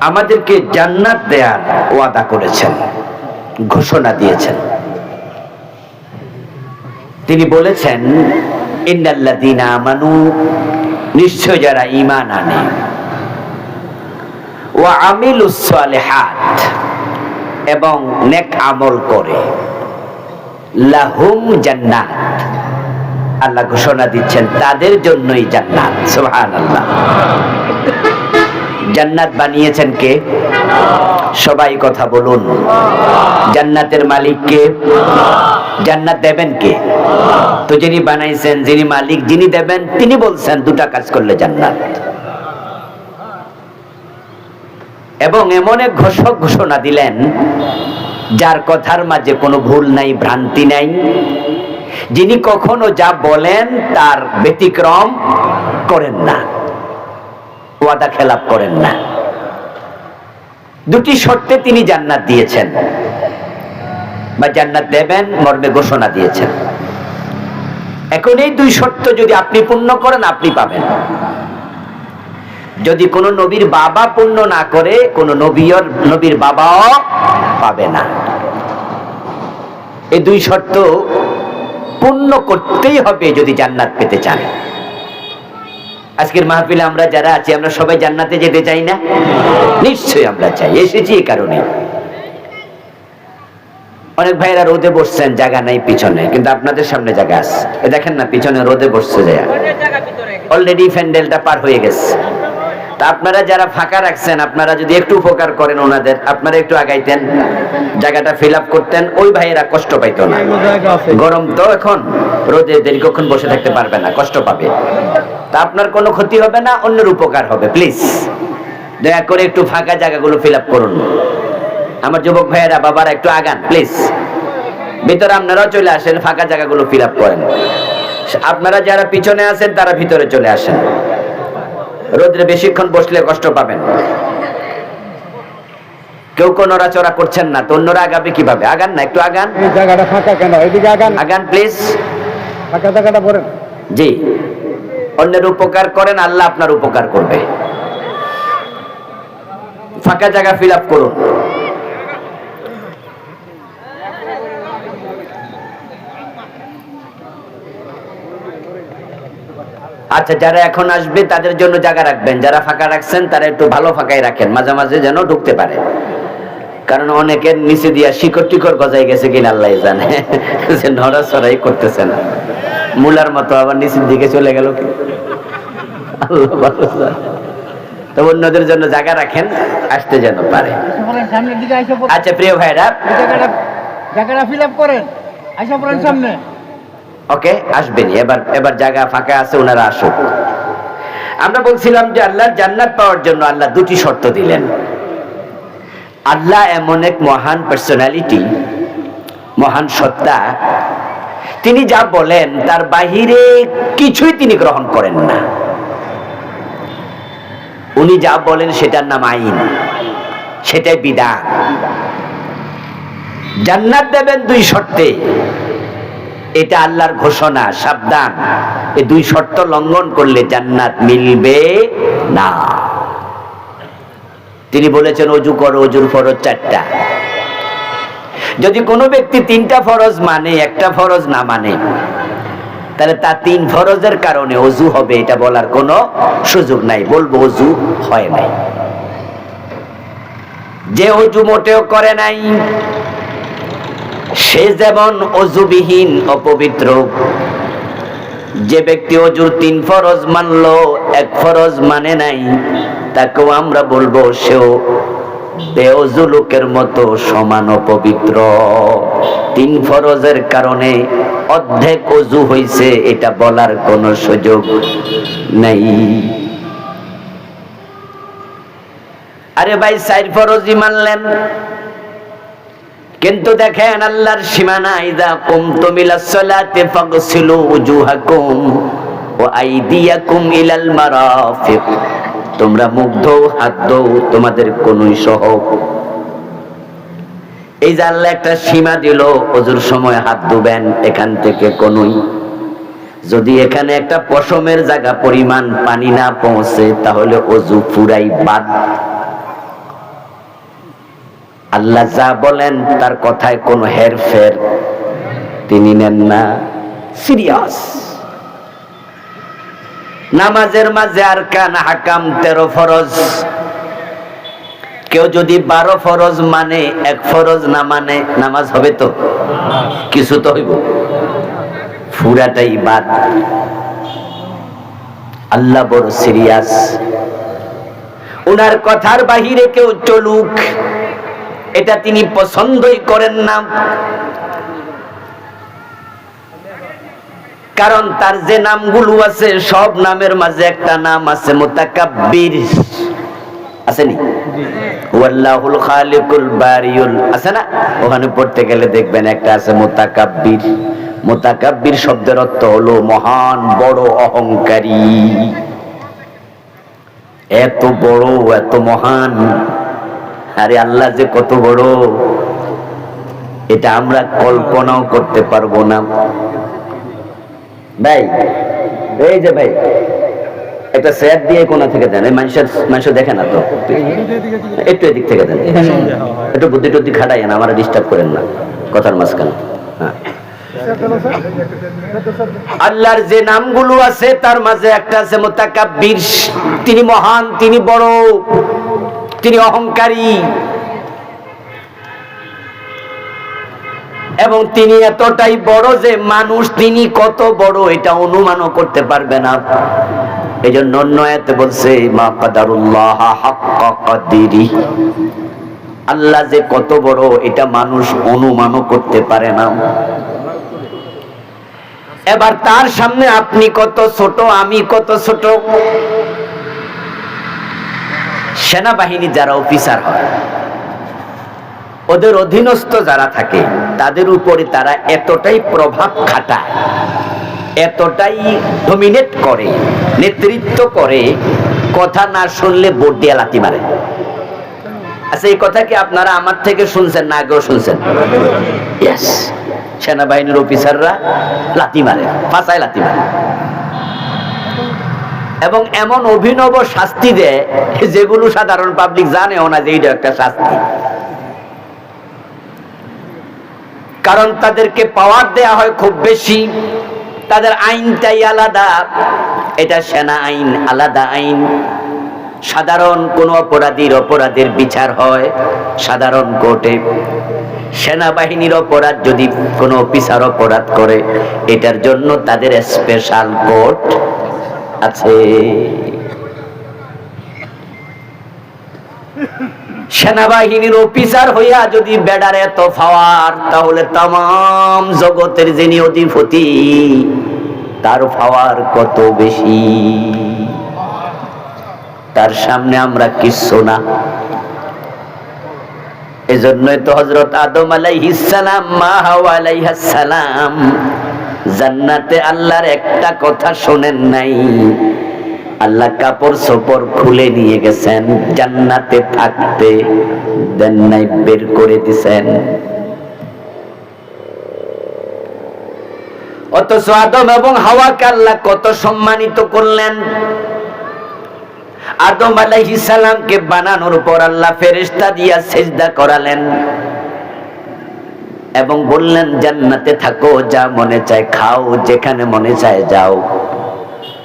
আমাদেরকে জান্নাত দেয়ার ওয়াদা করেছেন, ঘোষণা দিয়েছেন। তিনি বলেছেন, ইন্নাল্লাযীনা আমানু, নিশ্চয় যারা ঈমান আনে। ওয়া আমিলুস সালিহাত, এবং নেক আমল করে। লাহুম জান্নাত। আল্লাহ ঘোষণা দিচ্ছেন, তাদের জন্যই জান্নাত। সুবহানাল্লাহ। জান্নাত বানিয়েছেন কে? সবাই কথা বলুন। জান্নাতের মালিক কে? জান্নাত দেবেন কে? তো যিনি বানাইছেন, যিনি মালিক, যিনি দেবেন, তিনি বলছেন দুটা কাজ করলে জান্নাত। এবং এমন এক ঘোষক ঘোষণা দিলেন, যার কথার মাঝে কোনো ভুল নাই, ভ্রান্তি নাই। যিনি কখনো যা বলেন, তার ব্যতিক্রম করেন না। ওয়াদা খেলাপ করেন না। দুটি শর্তে তিনি জান্নাত দিয়েছেন। বা জান্নাত দেবেন, মর্মে ঘোষণা দিয়েছেন। এখন এই দুই শর্ত যদি আপনি পূর্ণ করেন, আপনি পাবেন। যদি কোন নবীর বাবা পূর্ণ না করে, কোন নবীর নবীর বাবাও পাবে না। এই দুই শর্ত পূর্ণ করতেই হবে যদি জান্নাত পেতে চান। আজকের মাহফিলে আমরা যারা আছি, আমরা সবাই জান্নাতে যেতে চাই না? নিশ্চয়ই আমরা চাই, এসেছি এই কারণে। অনেক ভাইরা রোদে বসছেন, জায়গা নাই, পিছনে, কিন্তু আপনাদের সামনে জায়গা আছে। দেখেন না, পিছনে রোদে বসছে যায় অলরেডি ফ্যান্ডেলটা পার হয়ে গেছে। তা আপনারা যারা ফাঁকা রাখছেন, আপনারা যদি একটু উপকার করেন ওনাদের, আপনারা একটু আগাইতেন, জায়গাটা ফিল করতেন, ওই ভাইয়েরা কষ্ট পাইতো না। গরম তো এখন, রোদে দীর্ঘক্ষণ বসে থাকতে পারবে না, কষ্ট পাবে। তা আপনার কোনো ক্ষতি হবে না, অন্যের উপকার হবে, প্লিজ। দয়া করে একটু ফাঁকা জায়গাগুলো ফিল আপ করুন। আমার যুবক ভাইয়েরা, বাবারা, একটু আগান, প্লিজ। ভিতরে আপনারাও চলে আসেন, ফাঁকা জায়গাগুলো ফিল করেন। আপনারা যারা পিছনে আছেন, তারা ভিতরে চলে আসেন। রোদ্রে বেশিক্ষণ বসলে কষ্ট পাবেন। কেউ কোন নড়াচড়া করছেন না তো অন্যরা আগাবে কীভাবে? আগান না একটু আগান। জায়গাটা ফাঁকা কেন? এদিকে আগান। আগান প্লিজ ফাঁকা জায়গাটা জি। অন্যের উপকার করেন আল্লাহ আপনার উপকার করবে। ফাঁকা জায়গা ফিল আপ করুন। আচ্ছা যারা এখন আসবে তাদের জন্য জায়গা রাখবেন। যারা ফাঁকা রাখছেন তারা একটু ভালো ফাঁকাই রাখেন মাঝে মাঝে যেন ঢুকতে পারে। কারণ অনেকের নিচে দিয়া শিকড় টিকর গজাই গেছে কিনা আল্লাহ জানে। যে নড়াচড়াই করতেছে না। মুলার মতো আবার নিচের দিকে চলে গেল কি? আল্লাহ ভালো জানে। তো অন্যদের জন্য জায়গা রাখেন আসতে যেন পারে। আচ্ছা প্রিয় ভাইরা। জায়গাটা জায়গাটা ফিল আপ করেন। আইসা পড়েন সামনে। ওকে আসবেন। এবার এবার জায়গা ফাঁকা আছে ওনারা আসুক। আমরা বলছিলাম যে আল্লাহর জান্নাত পাওয়ার জন্য আল্লাহ দুটি শর্ত দিলেন। আল্লাহ এমন এক মহান পার্সোনালিটি মহান সত্তা। তিনি যা বলেন, তার বাহিরে কিছুই তিনি গ্রহণ করেন না। উনি যা বলেন, সেটার নাম আইন। সেটাই বিধান। জান্নাত দেবেন দুই শর্তে। এটা আল্লাহর ঘোষণা, সাবধান। এই দুই শর্ত লঙ্ঘন করলে জান্নাত মিলবে না। তিনি বলেছেন, অজু করো, অজুর ফরজ চারটা। যদি কোনো ব্যক্তি তিনটা ফরজ মানে একটা ফরজ না মানে তাহলে তার তিন ফরজের কারণে অজু হবে, এটা বলার কোনো সুযোগ নাই। বলব, অজু হয় নাই। যে অজু মোটেও করে নাই সে যেমন অজুবিহীন অপবিত্র। যে ব্যক্তি অজুর তিন ফরজ মানলো, এক ফরজ মানে নাই, তাকেও আমরা বলব সেও বেঅজু লোকের মতো সমান অপবিত্র। তিন ফরজের কারণে অর্ধেক অজু হইছে, এটা বলার কোনো সুযোগ নেই। আরে ভাই সাইড ফরজই মানলেন? কিন্তু দেখেন আল্লাহর সালাতি ফাগসিলু উজুহাকুম ওয়া আইদিয়াকুম ইলাল মারাফিক। তোমরা মুখ হাত তোমাদের কোনই সহ এই যে আল্লাহ একটা সীমা দিল, অজুর সময় হাত ধুবেন, এখান থেকে কোনই। যদি এখানে একটা পশমের জায়গা পরিমাণ পানি না পৌঁছে, তাহলে অজু পুরাই বাদ। আল্লাহ যা বলেন, তার কথায় কোনো হেরফের তিনি নেন না। সিরিয়াস। নামাজের মাঝে আর কান হাকাম, তেরো ফরজ। কেউ যদি বারো ফরজ মানে এক ফরজ না মানে নামাজ হবে তো? কিছু তো হইব। ফুরাটাই বাদ। আল্লাহ বড় সিরিয়াস। উনার কথার বাহিরে কেউ চলুক। এটা তিনি পছন্দই করেন না। কারণ তার যে নামগুলো আছে, সব নামের মাঝে একটা নাম আছে, মোতাকাব্বির। আসেনি? শব্দের অর্থ হলো মহান, বড়, অহংকারী। এত বড়, এত মহান। আরে আল্লাহ যে কত বড়। এটা আমরা কল্পনাও করতে পারব না। ভাই, এই যে ভাই একটা স্যার দিয়ে কোনা থেকে দেন? এই মানুষের মানুষ দেখে না তো? একটু এদিক থেকে দেন। একটু বুদ্ধি টুদ্ধি খাটাই না আমার ডিস্টার্ব করেন না। কথার মাঝখানে। হ্যাঁ। আল্লাহর যে নামগুলো আছে, তার মাঝে একটা আছে মোতাকাব্বির। তিনি মহান, তিনি বড়। তিনি অহংকারী। এবং তিনি এতটাই বড় যে মানুষ তিনি কত বড় এটা অনুমানও করতে পারবে না। এই জন্য অন্য আয়াতে বলছে আল্লাহ যে কত বড়, এটা মানুষ অনুমানও করতে পারে না। এবার তার সামনে আপনি কত ছোট, আমি কত ছোট? সেনাবাহিনী যারা অফিসার হয়, ওদের অধীনস্থ যারা থাকে, তাদের উপরে তারা এতটাই প্রভাব খাটায়, এতটাই ডমিনেট করে, নেতৃত্ব করে, কথা না শুনলে বোর্ড দিয়ে লাথি মারে। আচ্ছা এই কথা কি আপনারা আমার থেকে শুনছেন না আগেও শুনছেন? সেনাবাহিনীর অফিসাররা লাথি মারে, ফাঁসায় লাথি মারে। এবং এমন অভিনব শাস্তি দেয় যেগুলো সাধারণ পাবলিক জানেও না যে এইটা একটা শাস্তি। কারণ তাদেরকে পাওয়ার দেয়া হয় খুব বেশি। তাদের আইনটাই আলাদা। এটা সেনা আইন, আলাদা আইন। সাধারণ কোন অপরাধীর অপরাধের বিচার হয় সাধারণ কোর্টে। সেনাবাহিনীর অপরাধ যদি কোনো অফিসার অপরাধ করে, এটার জন্য তাদের স্পেশাল কোর্ট আছে। সেনাবাহিনীর অফিসার হইয়া যদি বেডার এত ফাওয়ার তাহলে তাম জগতের যিনি অধিপতি, তার ফাওয়ার কত বেশি? তার সামনে আমরা কিচ্ছু না। এজন্যই তো হজরত আদম আলাইহিসসালাম মা হাওয়া আলাইহাসসালাম জান্নাতে আল্লাহর একটা কথা শোনেন নাই। আল্লাহ কাপড় সোপড় খুলে নিয়ে গেছেন, জান্নাতে থাকতে দেন নাই, বের করে দিছেন। অথচ আদম এবং হাওয়াকে আল্লাহ কত সম্মানিত করলেন। আদম আলাইহিস বানানোর পর আল্লাহ ফেরেশতা দিয়া সেজদা করালেন। এবং বললেন, জান্নাতে থাকো, যা মনে চায় খাও, যেখানে মনে চায় যাও।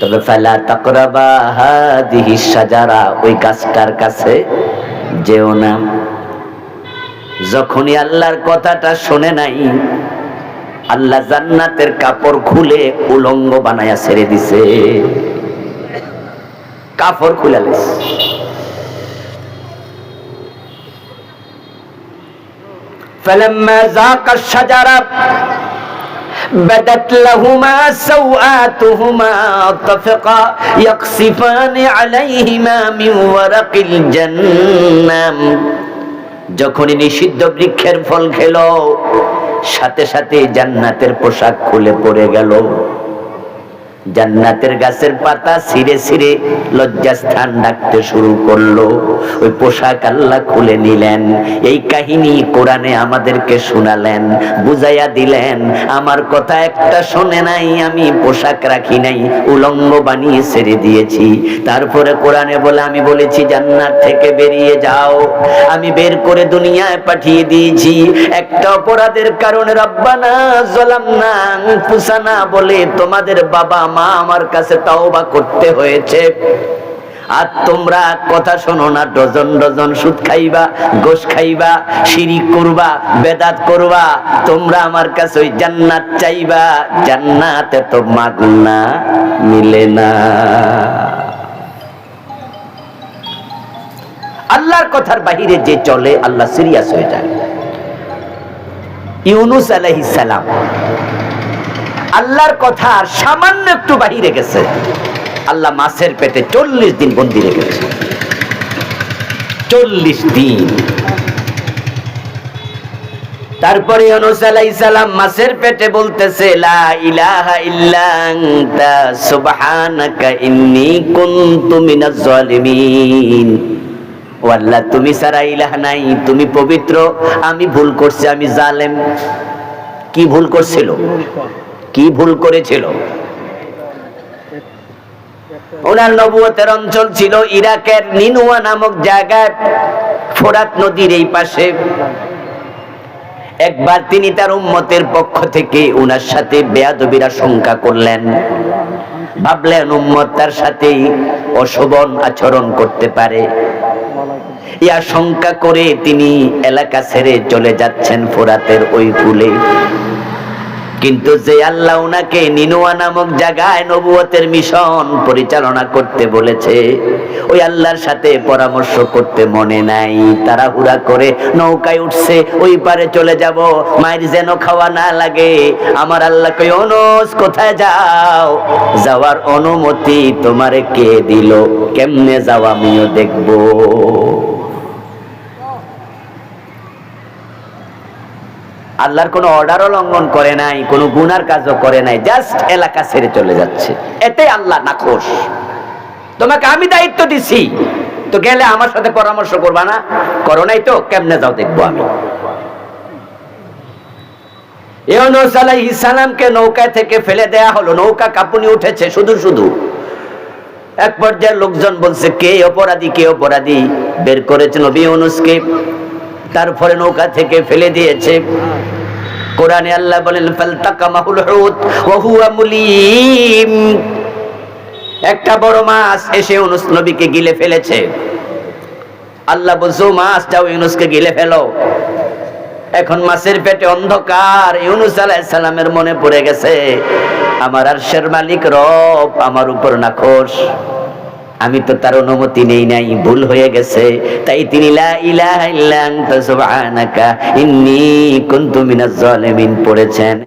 তবে, ফালা তাকরাবা হাদিহি সাজারা ওই গাছটার কাছে যেও না। যখনই আল্লাহর কথাটা শোনে নাই, আল্লাহ জান্নাতের কাপড় খুলে উলঙ্গ বানায়া ছেড়ে দিছে। কাপড় খুলে فلما ذاق الشجرة بدت لهما سوآتهما طفقا يقصفان عليهما من ورق الجنة যখনই নিষিদ্ধ বৃক্ষের ফল খেল সাথে সাথে জান্নাতের পোশাক খুলে পড়ে গেল জান্নাতের গাছের পাতা ছিঁড়ে ছিঁড়ে লজ্জাস্থান ডাকতে শুরু করল। ওই পোশাক আল্লাহ খুলে নিলেন। এই কাহিনী কোরআনে আমাদেরকে শোনালেন, বুঝাইয়া দিলেন, আমার কথা একটা শোনে নাই, আমি পোশাক রাখি নাই, উলঙ্গ বানিয়ে ছেড়ে দিয়েছি। তারপরে কোরআনে বলে, আমি বলেছি, জান্নাত থেকে বেরিয়ে যাও। আমি বের করে দুনিয়ায় পাঠিয়ে দিয়েছি। একটা অপরাধের কারণে রব্বানা জলামনা ফুসানা বলে তোমাদের বাবা মা আমার কাছে তাওবা করতে হয়েছে। আর তোমরা কথা শোনো না, ডজন ডজন সুদ খাইবা, গোশ খাইবা, শিরিক করবা, বেদাত করবা, তোমরা আমার কাছে ওই জান্নাত চাইবা। জান্নাতে তো মাগনা মিলে না। আল্লাহর কথার বাহিরে যে চলে, আল্লাহ সিরিয়াস হয়ে যায়। ইউনুস আলাইহিস সালাম আল্লাহর কথা সামান্য একটু বাহিরে গেছে। আল্লাহ মাছের পেটে চল্লিশ দিন বন্দি রেখেছে। চল্লিশ দিন। তারপরে আলাইহিস সালাম মাছের পেটে বলতেছে, লা তুমি সারা ইলাহ নাই, তুমি পবিত্র, আমি ভুল করছি, আমি জালেম। কি ভুল করছিল? কি ভুল করেছিল? ওনার নবুয়তের অঞ্চল ছিল ইরাকের নিনুয়া নামক জায়গায় ফোরাত নদীর এই পাশে। একবার তিনি তার উম্মতের পক্ষ থেকে ওনার সাথে বেয়াদবিরা শঙ্কা করলেন। ভাবলেন উম্মত তার সাথেই অশোভন আচরণ করতে পারে। ইয়া শঙ্কা করে তিনি এলাকা ছেড়ে চলে যাচ্ছেন ফোরাতের ওই কুলে। কিন্তু যে আল্লাহ উনাকে নিনোয়া নামক জায়গায় নবুয়তের মিশন পরিচালনা করতে বলেছে, ওই আল্লাহর সাথে পরামর্শ করতে মনে নাই। তারা হুরা করে নৌকায় উঠছে, ওই পারে চলে যাব। মায়ের যেন খাওয়া না লাগে। আমার আল্লাহ কই অনস কোথায় যাও? যাওয়ার অনুমতি তোমারে কে দিল? কেমনে যাওয়া আমিও দেখব? আল্লাহর কোনো অর্ডারও লঙ্ঘন করে নাই, কোনো গুনার কাজও করে নাই জাস্ট এলাকা ছেড়ে চলে যাচ্ছে। এতে আল্লাহ নাখোশ। তোমাকে আমি দায়িত্ব দিছি। তো গেলে আমার সাথে পরামর্শ করবা না? করো নাই তো, কেমনে যাও দেখব আমি। নৌকা থেকে ফেলে দেয়া হলো। নৌকা কাঁপুনি উঠেছে, শুধু শুধু। এক পর্যায়ে লোকজন বলছে, কে অপরাধী কে অপরাধী? বের করেছে নবী তারপরে নৌকা থেকে ফেলে দিয়েছে। কোরআনে আল্লাহ বলেন একটা বড় মাছ এসে ইউনুস নবীকে গিলে ফেলেছে। আল্লাহ বলছো মাছ, যাও ইউনুসকে গিলে ফেলো। এখন মাছের পেটে অন্ধকার, ইউনুস আলাইহিস মনে পড়ে গেছে, আমার আরশের মালিক রব, আমার উপর নাখোশ। আমি তো তার অনুমতি নেই নাই, ভুল হয়ে গেছে। তাই তিনি লা ইলাহা ইল্লা আনতা, সুবহানাকা, ইন্নী কুনতু মিনাজ জালিমিন পড়েছেন।